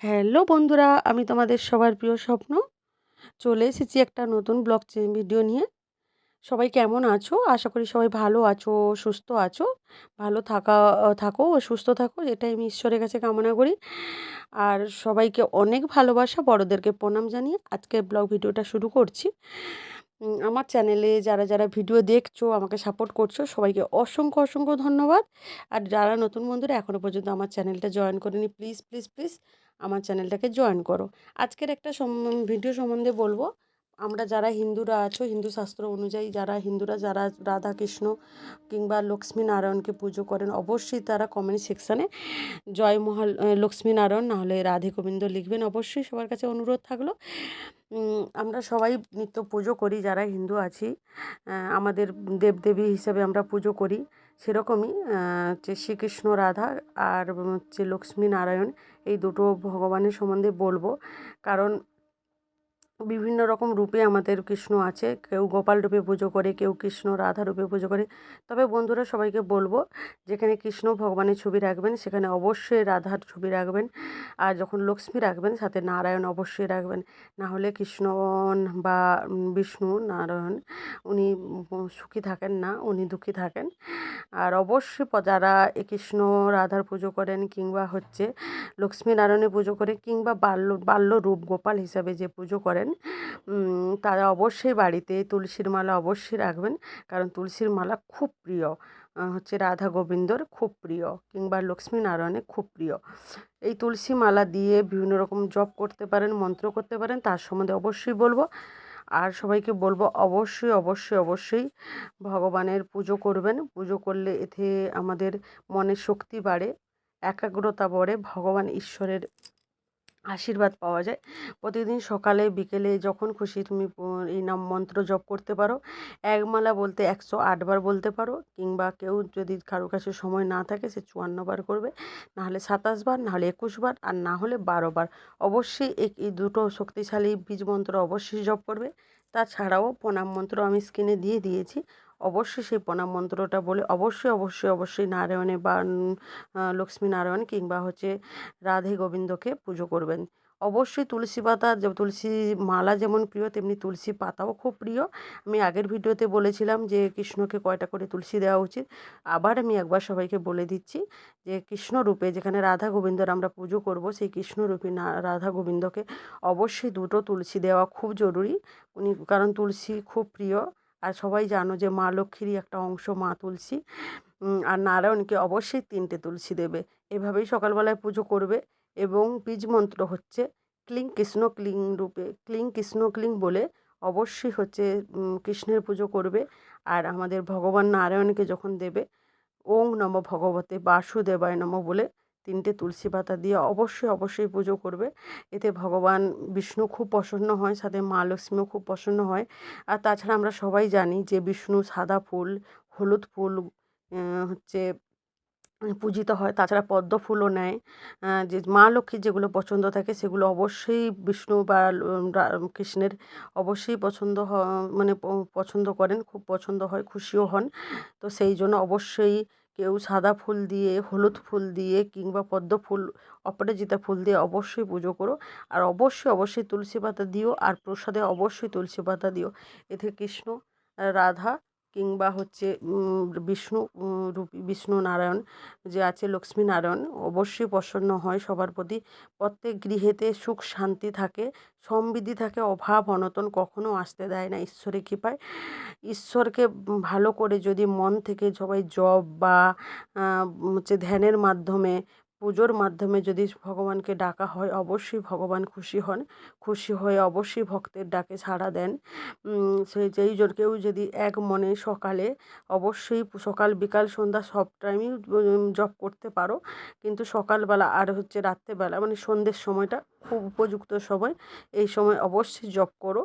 Hello বন্ধুরা, আমি তোমাদের সবার প্রিয় স্বপ্ন। চলে এসেছি একটা নতুন ব্লগ ভিডিও নিয়ে। সবাই কেমন আছো? আশা করি সবাই ভালো আছো, সুস্থ আছো, ভালো থাকা থাকো ও সুস্থ থাকো, এটাই আমি ঈশ্বরের কাছে কামনা করি। আর সবাইকে অনেক ভালোবাসা, বড়দেরকে প্রণাম জানিয়ে আজকে ব্লগ ভিডিওটা শুরু করছি। আমার চ্যানেলে যারা যারা ভিডিও দেখছ, আমাকে সাপোর্ট করছ, সবাইকে অসংখ্য অসংখ্য ধন্যবাদ। আর যারা নতুন বন্ধুরা এখনও পর্যন্ত আমার চ্যানেলটা জয়েন করেনি প্লিজ প্লিজ প্লিজ আমার চ্যানেলটাকে জয়েন করো। আজকের একটা ভিডিও সম্বন্ধে বলব। আমরা যারা হিন্দুরা আছো, হিন্দু শাস্ত্র অনুযায়ী যারা হিন্দুরা, যারা রাধা কৃষ্ণ কিংবা লক্ষ্মী নারায়ণকে পুজো করেন, অবশ্যই তারা কমেন্ট সেকশানে জয় মহাল লক্ষ্মী নারায়ণ, নাহলে রাধে গোবিন্দ লিখবেন। অবশ্যই সবার কাছে অনুরোধ থাকল আমরা সবাই নিত্য পুজো করি, যারা হিন্দু আছি আমাদের দেবদেবী হিসাবে আমরা পুজো করি। সেরকমই হচ্ছে শ্রীকৃষ্ণ রাধা আর হচ্ছে লক্ষ্মী নারায়ণ, এই দুটো ভগবানের সম্বন্ধে বলব। কারণ বিভিন্ন রকম রূপে আমাদের কৃষ্ণ আছে। কেউ গোপাল রূপে পুজো করে, কেউ কৃষ্ণ রাধা রূপে পুজো করে। তবে বন্ধুরা, সবাইকে বলব, যেখানে কৃষ্ণ ভগবানের ছবি রাখবেন, সেখানে অবশ্যই রাধার ছবি রাখবেন। আর যখন লক্ষ্মী রাখবেন, সাথে নারায়ণ অবশ্যই রাখবেন। না হলে কৃষ্ণ বা বিষ্ণু নারায়ণ, উনি সুখী থাকেন না, উনি দুঃখী থাকেন। আর অবশ্যই যারা এ কৃষ্ণ রাধার পুজো করেন, কিংবা হচ্ছে লক্ষ্মী নারায়ণের পুজো করে কিংবা বাল্য বাল্য রূপ গোপাল হিসাবে যে পুজো করেন তারা অবশ্যই বাড়িতে তুলসীর মালা অবশ্যই রাখবেন। কারণ তুলসীর মালা খুব প্রিয়। হচ্ছে রাধা গোবিন্দর খুব প্রিয় কিংবা লক্ষ্মী নারায়ণের খুব প্রিয়। এই তুলসী মালা দিয়ে বিভিন্ন রকম জপ করতে পারেন, মন্ত্র করতে পারেন, তার সম্বন্ধে অবশ্যই বলব। আর সবাইকে বলব, অবশ্যই অবশ্যই অবশ্যই ভগবানের পুজো করবেন। পুজো করলে এতে আমাদের মনের শক্তি বাড়ে, একাগ্রতা বাড়ে, ভগবান ঈশ্বরের আশীর্বাদ পাওয়া যায়। প্রতিদিন সকালে, বিকেলে যখন খুশি তুমি এই নাম মন্ত্র জপ করতে পারো। একমালা বলতে একশো আটবার বলতে পারো কিংবা কেউ যদি কারও কাছে সময় না থাকে সে চুয়ান্ন বার করবে। নাহলে সাতাশ বার, নাহলে একুশ বার আর না হলে বারো বার। অবশ্যই এই দুটো শক্তিশালী বীজ মন্ত্র অবশ্যই জপ করবে। তাছাড়াও প্রণাম মন্ত্র আমি স্ক্রিনে দিয়ে দিয়েছি। অবশ্যই সেই প্রণাম মন্ত্রটা বলে অবশ্যই অবশ্যই অবশ্যই নারায়ণে বা লক্ষ্মী নারায়ণ কিংবা হচ্ছে রাধে গোবিন্দকে পুজো করবেন। অবশ্যই তুলসী পাতা তুলসী মালা যেমন প্রিয়, তেমনি তুলসী পাতাও খুব প্রিয়। আমি আগের ভিডিওতে বলেছিলাম যে, কৃষ্ণকে কয়টা করে তুলসী দেওয়া উচিত। আবার আমি একবার সবাইকে বলে দিচ্ছি যে কৃষ্ণরূপে যেখানে রাধা গোবিন্দর আমরা পুজো করব, সেই কৃষ্ণরূপী না, রাধা গোবিন্দকে অবশ্যই দুটো তুলসী দেওয়া খুব জরুরি। উনি, কারণ তুলসী খুব প্রিয়। আর সবাই জানো যে মা লক্ষ্মীরই একটা অংশ, মা তুলসী। আর নারায়ণকে অবশ্যই তিনটে তুলসী দেবে। এভাবেই সকালবেলায় পুজো করবে এবং বীজ মন্ত্র হচ্ছে ক্লিং কৃষ্ণ ক্লিং রূপে, ক্লিং কৃষ্ণ ক্লিং বলে অবশ্যই হচ্ছে কৃষ্ণের পুজো করবে। আর আমাদের ভগবান নারায়ণকে যখন দেবে, ওং নম ভগবতে বাসুদেবায় নম বলে তিনটে তুলসী পাতা দিয়ে অবশ্যই অবশ্যই পুজো করবে। এতে ভগবান বিষ্ণু খুব প্রসন্ন হয়, সাথে মা লক্ষ্মীও খুব প্রসন্ন হয়। আর তাছাড়া আমরা সবাই জানি যে বিষ্ণু সাদা ফুল, হলুদ ফুল হচ্ছে পূজিত হয়। তাছাড়া পদ্ম ফুলও নেয়। যে মা লক্ষ্মীর যেগুলো পছন্দ থাকে, সেগুলো অবশ্যই বিষ্ণু বা কৃষ্ণের অবশ্যই পছন্দ হ মানে পছন্দ করেন, খুব পছন্দ হয়, খুশিও হন। তো সেই জন্য অবশ্যই কেউ সাদা ফুল দিয়ে, হলুদ ফুল দিয়ে কিংবা পদ্ম ফুল, অপরাজিতা ফুল দিয়ে অবশ্যই পুজো করো। আর অবশ্যই অবশ্যই তুলসী পাতা দিও, আর প্রসাদে অবশ্যই তুলসী পাতা দিও। এতে কৃষ্ণ, রাধা কিংবা হচ্ছে বিষ্ণু রূপী বিষ্ণু নারায়ণ যে আছে, লক্ষ্মী নারায়ণ, অবশ্যই প্রসন্ন হয় সবার প্রতি। প্রত্যেক গৃহেতে সুখ, শান্তি থাকে, সমৃদ্ধি থাকে, অভাব, অনটন কখনো আসতে দেয় না ঈশ্বরের কৃপায়। ঈশ্বরকে ভালো করে যদি মন থেকে সবাই জপ বা হচ্ছে ধ্যানের মাধ্যমে পুজোর মাধ্যমে যদি ভগবানকে ডাকা হয়, অবশ্যই ভগবান খুশি হন। খুশি হয়ে অবশ্যই ভক্তের ডাকে সাড়া দেন। সেই যেই জন কেউ যদি এক মনে সকালে অবশ্যই সকাল, বিকাল, সন্ধ্যা সব টাইমই জপ করতে পারো। কিন্তু সকালবেলা আর হচ্ছে রাত্রেবেলা মানে সন্ধ্যের সময়টা খুব উপযুক্ত সময়, এই সময় অবশ্যই জপ করো।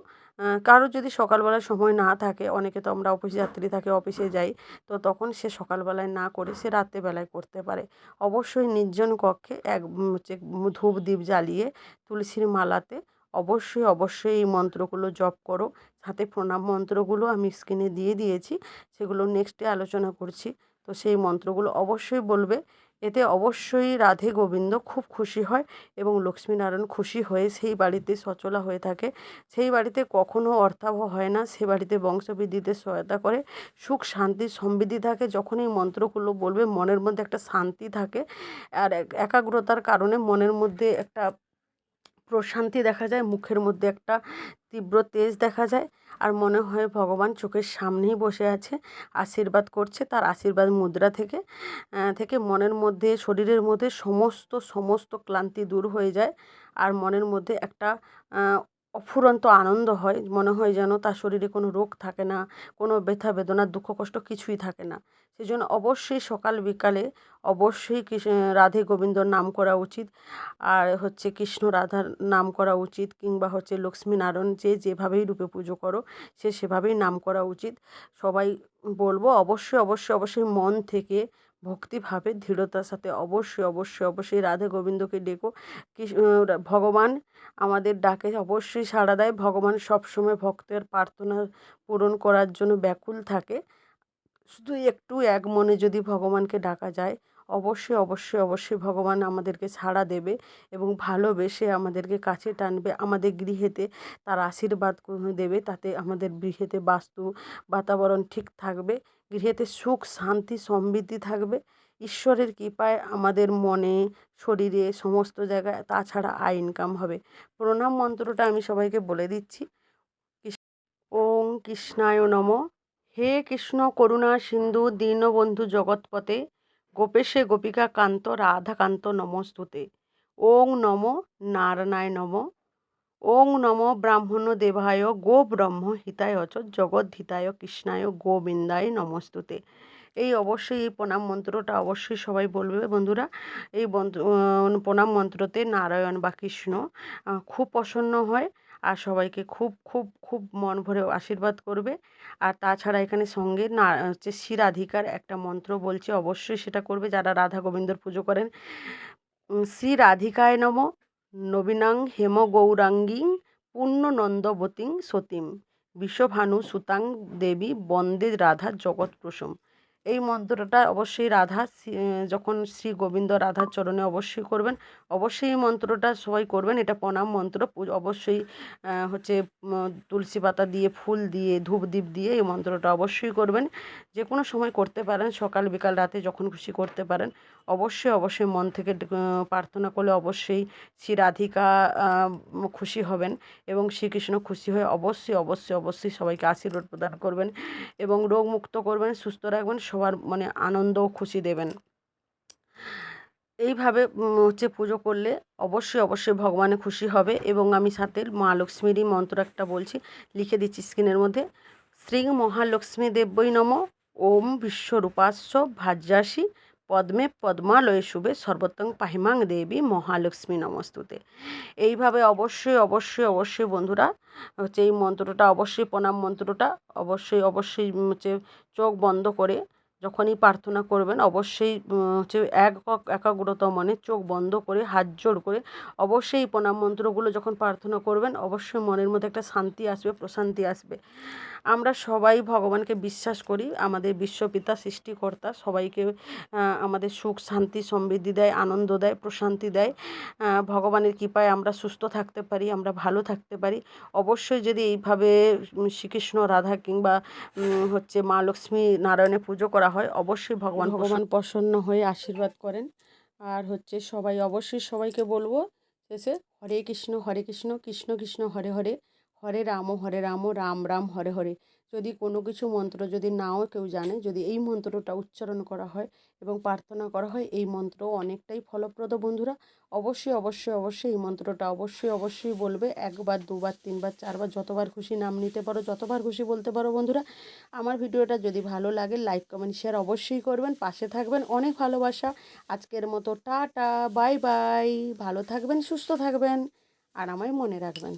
কারও যদি সকালবেলায় সময় না থাকে, অনেকে তো আমরা অফিস যাত্রী থাকে, অফিসে যাই, তো তখন সে সকালবেলায় না করে সে রাত্রেবেলায় করতে পারে। অবশ্যই নির্জন কক্ষে এক হচ্ছে ধূপ দ্বীপ জ্বালিয়ে তুলসীর মালাতে অবশ্যই অবশ্যই এই মন্ত্রগুলো জপ করো। সাথে প্রণাম মন্ত্রগুলো আমি স্ক্রিনে দিয়ে দিয়েছি, সেগুলো নেক্সটে আলোচনা করছি। তো সেই মন্ত্রগুলো অবশ্যই বলবে। এতে অবশ্যই রাধে গোবিন্দ খুব খুশি হয় এবং লক্ষ্মীনারায়ণ খুশি হয়ে সেই বাড়িতে সচলা হয়ে থাকে। সেই বাড়িতে কখনো অর্থাভাব হয় না, সে বাড়িতে বংশবৃদ্ধিতে সহায়তা করে। সুখ, শান্তি, সমৃদ্ধি থাকে। যখন এই মন্ত্রগুলো বলবে, মনের মধ্যে একটা শান্তি থাকে। আর একাগ্রতার কারণে মনের মধ্যে একটা প্রশান্তি দেখা যায়, মুখের মধ্যে একটা তীব্র তেজ দেখা যায় আর মনে হয় ভগবান চোখের সামনেই বসে আছে, আশীর্বাদ করছে তার আশীর্বাদ মুদ্রা থেকে থেকে মনের মধ্যে, শরীরের মধ্যে সমস্ত সমস্ত ক্লান্তি দূর হয়ে যায় আর মনের মধ্যে একটা অফুরন্ত আনন্দ হয়। মনে হয় যেন তার শরীরে কোনো রোগ থাকে না, কোনো ব্যথা, বেদনা, দুঃখ, কষ্ট কিছুই থাকে না। সেই জন্য অবশ্যই সকাল বিকালে অবশ্যই রাধে গোবিন্দর নাম করা উচিত। আর হচ্ছে কৃষ্ণ রাধার নাম করা উচিত কিংবা হচ্ছে লক্ষ্মীনারায়ণ যে যেভাবেই রূপে পুজো করো, সে সেভাবেই নাম করা উচিত। সবাই বলব অবশ্যই অবশ্যই অবশ্যই মন থেকে ভক্তিভাবে, দৃঢ়তার সাথে অবশ্যই অবশ্যই অবশ্যই রাধে গোবিন্দকে ডেকো। ভগবান আমাদের ডাকে, অবশ্যই সাড়া দেয়। ভগবান সবসময় ভক্তের প্রার্থনা পূরণ করার জন্য ব্যাকুল থাকে। শুধু একটু এক মনে যদি ভগবানকে ডাকা যায় অবশ্যই অবশ্যই অবশ্যই ভগবান আমাদেরকে সাড়া দেবে এবং ভালোবেসে আমাদেরকে কাছে টানবে, আমাদের গৃহেতে তার আশীর্বাদ দেবে তাতে আমাদের গৃহেতে বাস্তু বাতাবরণ ঠিক থাকবে, গৃহেতে সুখ, শান্তি, সমৃদ্ধি থাকবে। ঈশ্বরের কৃপায় আমাদের মনে, শরীরে সমস্ত জায়গায় তাছাড়া আয় ইনকাম হবে। প্রণাম মন্ত্রটা আমি সবাইকে বলে দিচ্ছি। ওং কৃষ্ণায় নম। হে কৃষ্ণ করুণা সিন্ধু দীনবন্ধু জগৎপতে গোপেশে গোপিকা কান্ত রাধাকান্ত নমস্তুতে ওং নম নারায়ণায় নম। ওং নম ব্রাহ্মণ দেবায় গো ব্রহ্ম হিতায় অচ, জগৎ হিতায় কৃষ্ণায় গোবিন্দায় নমস্তুতে এই অবশ্যই এই প্রণাম মন্ত্রটা অবশ্যই সবাই বলবে বন্ধুরা। এই প্রণাম মন্ত্রতে নারায়ণ বা কৃষ্ণ খুব প্রসন্ন হয়। আর সবাইকে খুব খুব খুব মন ভরে আশীর্বাদ করবে। আর তাছাড়া এখানে সঙ্গে না, হচ্ছে শ্রীরাধিকার একটা মন্ত্র বলছে, অবশ্যই সেটা করবে। যারা রাধা গোবিন্দর পুজো করেন শ্রী রাধিকায় নম, নবীনাং হেম গৌরাঙ্গীং পূর্ণনন্দবতীং সতীম। বিশ্বভানু সুতাং দেবী বন্দে রাধা জগৎ প্রসম এই মন্ত্রটা অবশ্যই রাধা যখন শ্রী গোবিন্দ রাধার চরণে অবশ্যই করবেন, অবশ্যই এই মন্ত্রটা সবাই করবেন। এটা প্রণাম মন্ত্র। অবশ্যই হচ্ছে তুলসী পাতা দিয়ে, ফুল দিয়ে ধূপ দ্বীপ দিয়ে এই মন্ত্রটা অবশ্যই করবেন। যে কোনো সময় করতে পারেন, সকাল, বিকাল, রাতে যখন খুশি করতে পারেন। অবশ্যই অবশ্যই মন থেকে প্রার্থনা করলে অবশ্যই শ্রী রাধিকা খুশি হবেন এবং শ্রীকৃষ্ণ খুশি হয়ে অবশ্যই অবশ্যই অবশ্যই সবাইকে আশীর্বাদ প্রদান করবেন এবং রোগমুক্ত করবেন, সুস্থ রাখবেন, সবার মানে আনন্দ ও খুশি দেবেন। এইভাবে হচ্ছে পুজো করলে অবশ্যই অবশ্যই ভগবানে খুশি হবে এবং আমি সাথে মা লক্ষ্মীরই মন্ত্র একটা বলছি, লিখে দিচ্ছি স্ক্রিনের মধ্যে। শ্রী মহালক্ষ্মী দেব্যই নম, ওম বিশ্বরূপাস্য ভাজ্যাসী পদ্মে পদ্মালয়ে শুভে সর্বোত্তম পাহিমাং দেবী মহালক্ষ্মী নমস্তুতে। এইভাবে অবশ্যই অবশ্যই অবশ্যই বন্ধুরা, হচ্ছে এই মন্ত্রটা, অবশ্যই প্রণাম মন্ত্রটা, অবশ্যই অবশ্যই হচ্ছে চোখ বন্ধ করে যখনই প্রার্থনা করবেন, অবশ্যই হচ্ছে এক একাগ্রতা মনে চোখ বন্ধ করে, হাত জোড় করে অবশ্যই এই প্রণাম মন্ত্রগুলো যখন প্রার্থনা করবেন, অবশ্যই মনের মধ্যে একটা শান্তি আসবে, প্রশান্তি আসবে। আমরা সবাই ভগবানকে বিশ্বাস করি আমাদের বিশ্বপিতা সৃষ্টিকর্তা সবাইকে আমাদের সুখ শান্তি সমৃদ্ধি দেয় আনন্দ দেয় প্রশান্তি দেয়। ভগবানের কৃপায় আমরা সুস্থ থাকতে পারি আমরা ভালো থাকতে পারি। অবশ্যই যদি এইভাবে শ্রীকৃষ্ণ রাধা কিংবা হচ্ছে মা লক্ষ্মী নারায়ণের পুজো করা হয় অবশ্যই ভগবান ভগবান প্রসন্ন হয়ে আশীর্বাদ করেন। আর হচ্ছে সবাই অবশ্যই সবাইকে বলব শেষে হরে কৃষ্ণ হরে কৃষ্ণ কৃষ্ণ কৃষ্ণ হরে হরে। হরে রাম হরে রাম রাম রাম, হরে হরে। যদি কোনো কিছু মন্ত্র যদি নাও কেউ জানে, যদি এই মন্ত্রটা উচ্চারণ করা হয় এবং প্রার্থনা করা হয়, এই মন্ত্র অনেকটাই ফলপ্রদ বন্ধুরা। অবশ্যই অবশ্যই অবশ্যই এই মন্ত্রটা অবশ্যই অবশ্যই বলবে। একবার, দুবার, তিনবার, চারবার, যতবার খুশি নাম নিতে পারো, যতবার খুশি বলতে পারো বন্ধুরা। আমার ভিডিওটা যদি ভালো লাগে লাইক কমেন্ট শেয়ার অবশ্যই করবেন। পাশে থাকবেন অনেক ভালোবাসা। আজকের মতো টাটা বাই বাই ভালো থাকবেন, সুস্থ থাকবেন। আর আমায় মনে রাখবেন।